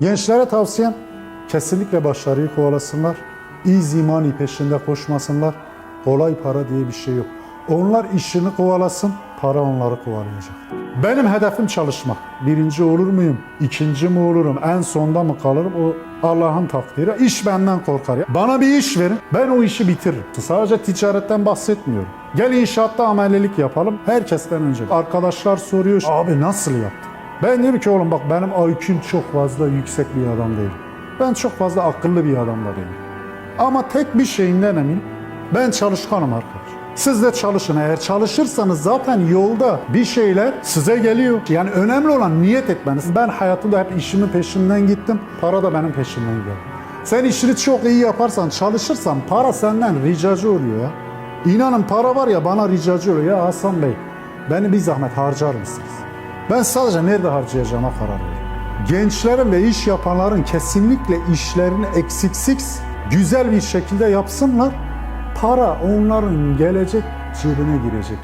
Gençlere tavsiyem kesinlikle başarıyı kovalasınlar. Easy money peşinde koşmasınlar. Kolay para diye bir şey yok. Onlar işini kovalasın, para onları kovalayacak. Benim hedefim çalışmak. Birinci olur muyum? İkinci mi olurum? En sonda mı kalırım? O Allah'ın takdiri. İş benden korkar. ya. Bana bir iş verin. Ben o işi bitiririm. Sadece ticaretten bahsetmiyorum. Gel inşaatta amelelik yapalım. Herkesten önce. Arkadaşlar soruyor. Abi nasıl yaptın? Ben diyorum ki oğlum bak benim IQ'm çok fazla yüksek bir adam değil. Ben çok fazla akıllı bir adam da değilim. Ama tek bir şeyinden eminim. Ben çalışkanım arkadaş. Siz de çalışın. Eğer çalışırsanız zaten yolda bir şeyler size geliyor. Yani önemli olan niyet etmeniz. Ben hayatımda hep işimin peşinden gittim. Para da benim peşimden geldi. Sen işini çok iyi yaparsan, çalışırsan para senden ricacı oluyor ya. İnanın para var ya bana ricacı oluyor. Ya Hasan Bey beni bir zahmet harcar mısınız? Ben sadece nerede harcayacağıma karar veriyorum. Gençlerin ve iş yapanların kesinlikle işlerini eksiksiz, güzel bir şekilde yapsınlar. Para onların gelecek cebine girecek.